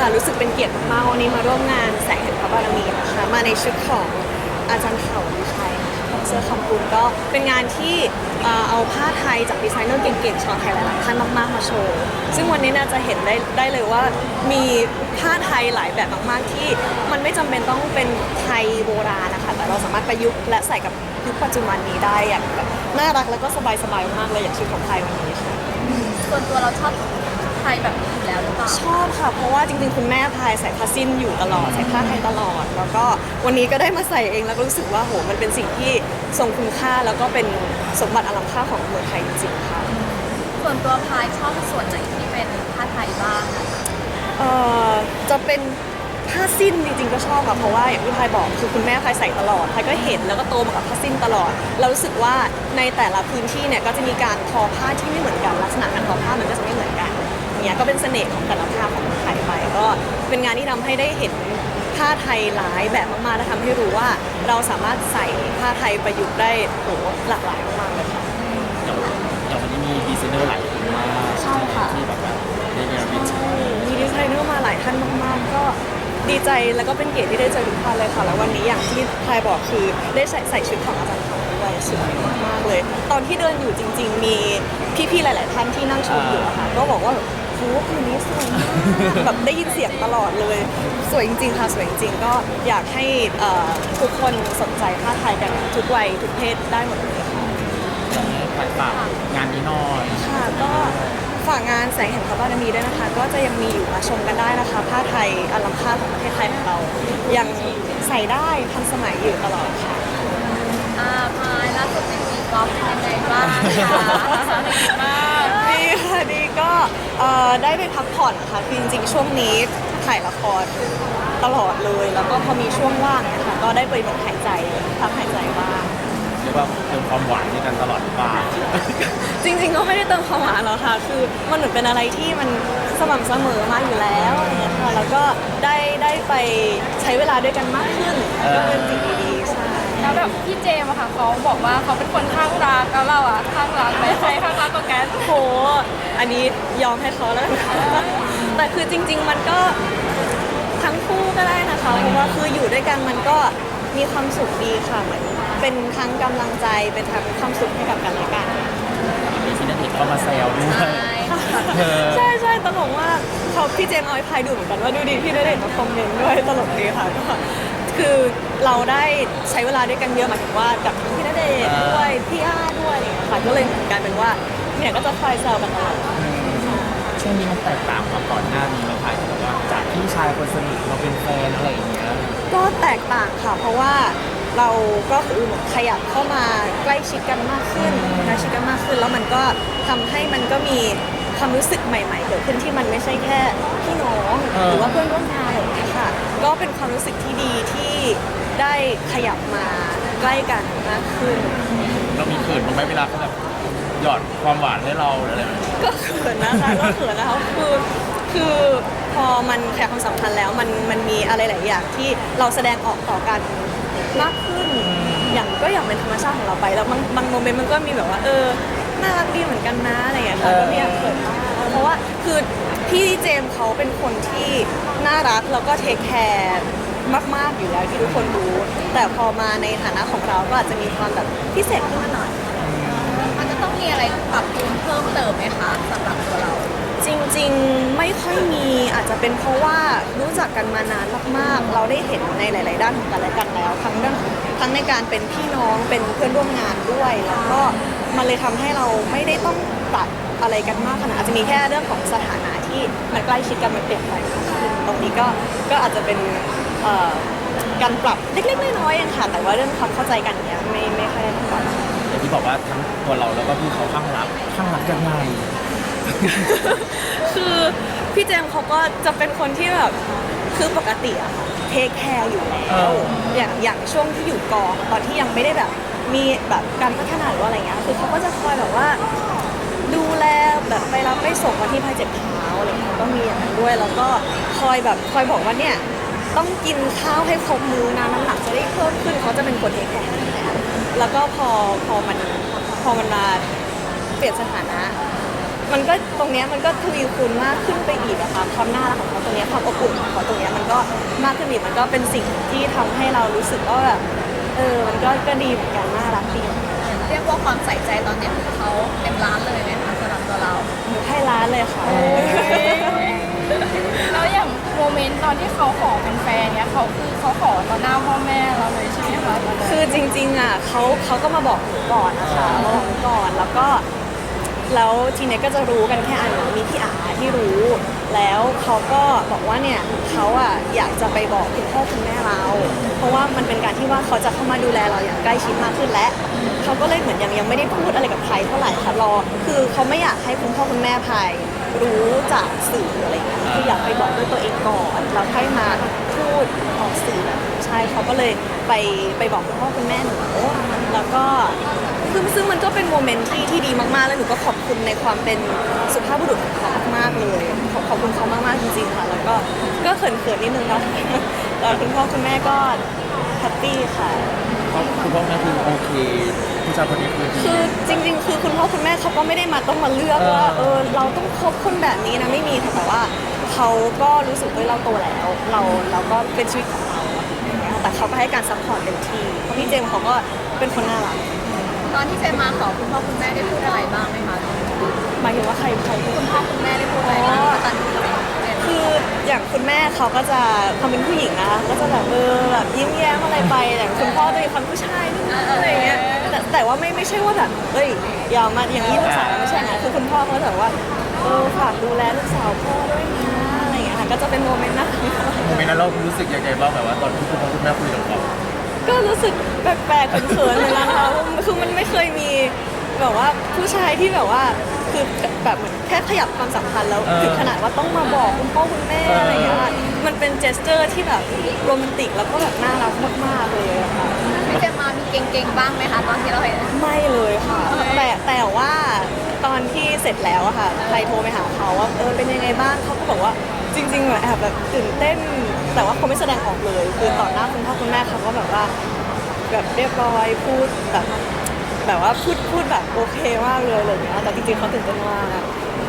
ค่ะ รู้สึกเป็นเกียรติมากวันนี้มาร่วมงานแสงแห่งพระบารมีนะคะ มาในชุดของอาจารย์เข่าวิชัยของเสื้อคำปูนก็เป็นงานที่เอ่อเอาผ้าไทยจากดีไซเนอร์เก่งๆชาวไทยหลายๆท่านมากๆมาโชว์ ซึ่งวันนี้น่าจะเห็นได้ได้เลยว่ามีผ้าไทยหลายแบบมากๆที่ มันไม่จำเป็นต้องเป็นไทยโบราณนะคะแต่เราสามารถประยุกต์และใส่กับยุคปัจจุบันนี้ได้อย่างแบบน่ารักแล้วก็สบายๆมากๆเลยอย่างชุดของไทยวันนี้ค่ะ ส่วนตัวเราชอบไทยแบบนี้อยู่แล้วหรือเปล่าช อบค่ะ เพราะว่าจริงๆ คุณแม่พายใส่ผ้าสิ้นอยู่ตลอด ใส่ผ้าไทยตลอด แล้วก็วันนี้ก็ได้มาใส่เองแล้วก็รู้สึกว่าโหมันเป็นสิ่งที่ทรงคุณค่าแล้วก็เป็นสมบัติอันล้ำค่าของเมืองไทยจริงๆค่ะ ส่วนตัวพายชอบส่วนไหนที่เป็นผ้าไทยบ้างอะเอ่อจะเป็นผ้าสิ้นจริงๆก็ชอบค่ะเพราะว่าอย่างที่พายบอกคือคุณแม่พายใส่ตลอดพายก็เห็นแล้วก็โตมากับผ้าสิ้นตลอด เรารู้สึกว่าในแต่ละพื้นที่เนี่ยก็จะมีการทอผ้าที่ไม่เหมือนกันลักษณะการทอผ้ามันก็จะไม่เหมือนกัน เนี่ยก็เป็นเสน่ห์ของแต่ละผ้าของไทยไปก็เป็นงานที่ทำให้ได้เห็นผ้าไทยหลายแบบมากๆและทำให้รู้ว่าเราสามารถใส่ผ้าไทยประยุกต์ได้โหหลากหลายมากๆเลยค่ะอย่างอย่างวันนี้มีดีไซเนอร์หลายคนมากใช่ค่ะที่แบบว่าได้เนรมิตมีดีไซเนอร์มาหลายท่านมากๆ ก็ดีใจแล้วก็เป็นเกียรติที่ได้เจอทุกท่านเลยค่ะ แล้ววันนี้อย่างที่พายบอกคือได้ใส่ใส่ชุดของอาจารย์เขาด้วยสวยมากๆเลย ตอนที่เดินอยู่จริง ๆ มีพี่ๆหลาย ๆ ท่านที่นั่งชมอยู่อะค่ะก็บอกว่าแบบ โหคืนนี้สวยมากแบบได้ยินเสียงตลอดเลย สวยจริง ๆ ค่ะ สวยจริง ๆ ก็อยากให้เอ่อทุกคนสนใจผ้าไทยกันทุกวัยทุกเพศได้หมดเลยค่ะอย่างนี้ฝากฝากงานนี้หน่อยค่ะก็ฝากงานแสงแห่งพระบารมีด้วยนะคะ ก็จะยังมีอยู่มาชมกันได้นะคะ ผ้าไทยอันล้ำค่าของประเทศไทยของเรา ยังใส่ได้ทันสมัยอยู่ตลอดค่ะ อ่าพายล่าสุดเป็นตีกอล์ฟเป็นยังไงบ้างคะสนุกมากดีค่ะดีก็ เอ่อได้ไปพักผ่อนค่ะคือจริงๆช่วงนี้ถ่ายละครตลอดเลย แล้วก็พอมีช่วงว่างเนะคะก็ได้ไปหายใจพักหายใจบ้างเรียกว่าเติมความหวานด้วยกันตลอดหรือเปล่าจริงๆก็ไม่ได้เติมความหวานหรอกค่ะ คือมันเหมือนเป็นอะไรที่มันสม่ำเสมอมาอยู่แล้วอะไรอย่างเงี้ยค่ะแล้วก็ได้ได้ไปใช้เวลาด้วยกันมากขึ้นเออก็เป็นสิ่งดีๆใช่แล้วแบบพี่เจมส์อะค่ะเขาบอกว่าเขาเป็นคนข้างรักแล้วเราอะข้างรักไหมใครข้างรักกว่ากันโห อันนี้ยอมให้เขาแล้วกันค่ะแต่คือจริง ๆ มันก็ทั้งคู่ก็ได้นะคะเพราะว่าคืออยู่ด้วยกันมันก็มีความสุขดีค่ะเหมือนเป็นทั้งกำลังใจเป็นทั้งความสุขให้กับกันและกัน มีพี่ณเดชน์เข้ามาแซวด้วยใช่เออ ใช่ใช่ตลกมากเขาพี่เจมส์เอาไอ้พายดูเหมือนกันว่าดูดีพี่ณเดชน์มาคอมเมนต์ด้วยตลกดีค่ะก็คือเราได้ใช้เวลาด้วยกันเยอะหมายถึงว่ากับทั้งพี่ณเดชน์ด้วยพี่อาด้วยอะไรอย่างเงี้ยค่ะก็เลยเหมือนกลายเป็นว่า เนี่ยก็จะคอยแซวกันตลอดช่วงนี้มันแตกต่างกับก่อนหน้านี้ไหมคะแบบว่าจากพี่ชายคนสนิทเราเป็นแฟนอะไรอย่างเงี้ยก็แตกต่างค่ะ เพราะว่าเราก็คือเหมือนขยับเข้ามาใกล้ชิดกันมากขึ้นใกล้ชิดกันมากขึ้น แล้วมันก็ทำให้มันก็มีความรู้สึกใหม่ ๆ เกิดขึ้นที่มันไม่ใช่แค่พี่น้องเออหรือว่าเพื่อนร่วมงานอะไรอย่างเงี้ยค่ะ ก็เป็นความรู้สึกที่ดีที่ได้ขยับมาใกล้กันมากขึ้น เรามีเขินบ้างไหมเวลาเขาแบบ หยอดความหวานให้เราหรืออะไรแบบนี้ก็เขินนะคะก็เขินนะคะคือคือพอมันแคร์ความสัมพันธ์แล้วมันมันมีอะไรหลายอย่างที่เราแสดงออกต่อกันมากขึ้น อย่างก็อย่างเป็นธรรมชาติของเราไปแล้วบางบางโมเมนต์มันก็มีแบบว่า เออน่ารักดีเหมือนกันนะอะไรอย่างเงี้ยค่ะเออก็ไม่อยากเขินมากเพราะว่าคือพี่เจมส์เขาเป็นคนที่น่ารักแล้วก็เทคแคร์มาก ๆ อยู่แล้วที่ทุกคนรู้ แต่พอมาในฐานะของเราก็อาจจะมีความแบบพิเศษขึ้นมาหน่อย เป็นเพราะว่ารู้จักกันมานานมากๆ เราได้เห็นในหลาย ๆ ด้านของกันและกันแล้วทั้งเรื่องทั้งในการเป็นพี่น้องเป็นเพื่อนร่วมงานด้วย แล้วก็มันเลยทำให้เราไม่ได้ต้องปรับอะไรกันมากขนาดอาจจะมีแค่เรื่องของสถานะที่มันใกล้ชิดกันมันเปลี่ยนไปมากขึ้นตรงนี้ก็ก็อาจจะเป็นเอ่อการปรับเล็กๆน้อยๆเองค่ะ แต่ว่าเรื่องความเข้าใจกันเนี้ยไม่ไม่ค่อยได้ปรับอย่างที่บอกว่าทั้งตัวเราแล้วก็พี่เขาข้างรักข้างรักยังไงคือ พี่เจมส์เขาก็จะเป็นคนที่แบบคือปกติอะค่ะเทคแคร์อยู่แล้เอวออย่างอย่างช่วงที่อยู่กองตอนที่ยังไม่ได้แบบ มีแบบการพัฒนาหรือว่าอะไรเงี้ยคือเขาก็จะคอยแบบว่า ดูแลแบบไปรับไปส่งวันที่พายเจ็บเท้าอะไรเงี้ยก็มีอย่างนั้นด้วยแล้วก็คอยแบบคอยบอกว่าเนี่ยต้องกินข้าวให้ครบมื้อนะน้ำหนักจะได้เพิ่มขึ้นเขาจะเป็นคนเทคแคร์อยู่แล้วแล้วก็พอพอมันพอมันมาเปลี่ยนสถานะ มันก็ตรงเนี้ยมันก็ทวีคูณมากขึ้นไปอีกอะค่ะความน่ารักของเขาตรงเนี้ยความอบอุ่นของเขาตรงเนี้ยมันก็มากขึ้นอีกมันก็เป็นสิ่งที่ทำให้เรารู้สึกว่าแบบเออมันก็ก็ดีเหมือนกันน่ารักดีเรียกว่าความใส่ใจตอนนี้ของเขาเต็มร้านเลยไหมคะสำหรับตัวเรา หนูให้ร้านเลยค่ะ แล้วอย่างโมเมนต์ตอนที่เขาขอเป็นแฟนเนี่ยเขาคือเขาขอต่อหน้าพ่อแม่เราเลยใช่ไหมคะตอนนั้นคือจริงๆอะเขาเขาก็มาบอกหนูก่อนนะคะมาบอกหนูก่อนแล้วก็ แล้วทีเนี้ยก็จะรู้กันแค่อันมีพี่อาที่รู้ แล้วเขาก็บอกว่าเนี่ยเขาอะอยากจะไปบอกคุณพ่อคุณแม่เรา เพราะว่ามันเป็นการที่ว่าเขาจะเข้ามาดูแลเราอย่างใกล้ชิดมากขึ้นและเขาก็เลยเหมือนยังยังไม่ได้พูดอะไรกับใครเท่าไหร่ค่ะรอคือเขาไม่อยากให้คุณพ่อคุณแม่ภายรู้จากสื่ออะไรอย่างเงี้ยคืออยากไปบอกด้วยตัวเองก่อนแล้วค่อยมาพูดออกสื่อใช่เขาก็เลยไปไปบอกคุณพ่อคุณแม่หนูแล้วก็ ซึ่งซึ่งมันก็เป็นโมเมนต์ที่ที่ดีมากๆ แล้วหนูก็ขอบคุณในความเป็นสุภาพบุรุษของเขามากๆเลย ขอบขอบคุณเขามากๆจริงๆค่ะ แล้วก็ก็เขินๆนิดนึงนะแต่คุณพ่อคุณแม่ก็แฮปปี้ค่ะ เพราะคุณพ่อแม่คือโอเคผู้ชายคนนี้คือดี คือจริงๆ คือคุณพ่อคุณแม่เขาก็ไม่ได้มาต้องมาเลือกว่าเออเออเราต้องคบคนแบบนี้นะไม่มีค่ะแต่ว่าเขาก็รู้สึกว่าเราโตแล้ว เราเราก็เป็นชีวิตของเราอย่างเงี้ยแต่เขาก็ให้การซัพพอร์ตเต็มที่เพราะพี่เจมส์เขาก็เป็นคนน่ารัก ตอนที่เจมมาขอคุณพ่อคุณแม่ได้พูดอะไรบ้างไหมคะหมายถึงว่าใครใครพูด คุณพ่อคุณแม่ได้พูดอะไรบ้างคะตอนที่เจมมาคืออย่างคุณแม่เขาก็จะความเป็นผู้หญิงนะคะก็จะแบบเออแบบยิ้มแย้มอะไรไปแต่คุณพ่อจะมีความผู้ชายนิดนึงอะไรอย่างเงี้ยแต่แต่ว่าไม่ไม่ใช่ว่าแบบเอ้ยอย่ามาอย่างนี้ลูกสาวไม่ใช่นะคือคุณพ่อเขาจะแบบว่าเออฝากดูแลลูกสาวพ่อด้วยนะอะไรอย่างเงี้ยค่ะก็จะเป็นโมเมนต์น่ารัก โมเมนต์นั้นเรารู้สึกยังไงบ้างแบบว่าตอนที่คุณพ่อคุณแม่คุยกับเรา ก็รู้สึกแปลกๆเขินๆเหมือนกันค่ะคือมันไม่เคยมีแบบว่าผู้ชายที่แบบว่าคือแบบเหมือนแค่ขยับความสัมพันธ์แล้วเออถึงขนาดว่าต้องมาบอกคุณพ่อคุณแม่อะไรอย่างเงี้ยค่ะมันเป็นเจสเจอร์ที่แบบโรแมนติกแล้วก็แบบน่ารักมากๆเลยอะค่ะ พี่เจมมามีเก่งๆบ้างไหมคะ ตอนที่เราเห็น ไม่เลยค่ะแต่แต่ว่าตอนที่เสร็จแล้วอะค่ะใครโทรไปหาเขาว่าเออเป็นยังไงบ้างเขาก็บอกว่าจริงๆแบบแอบแบบตื่นเต้น แต่ว่าเขาไม่แสดงออกเลย คือต่อหน้าคุณพ่อคุณแม่เขาก็แบบว่าแบบเรียบร้อยพูดแบบแบบว่าพูดพูดแบบโอเคมากเลยอะไรอย่างเงี้ยแต่จริงๆเขาตื่นเต้นมาก「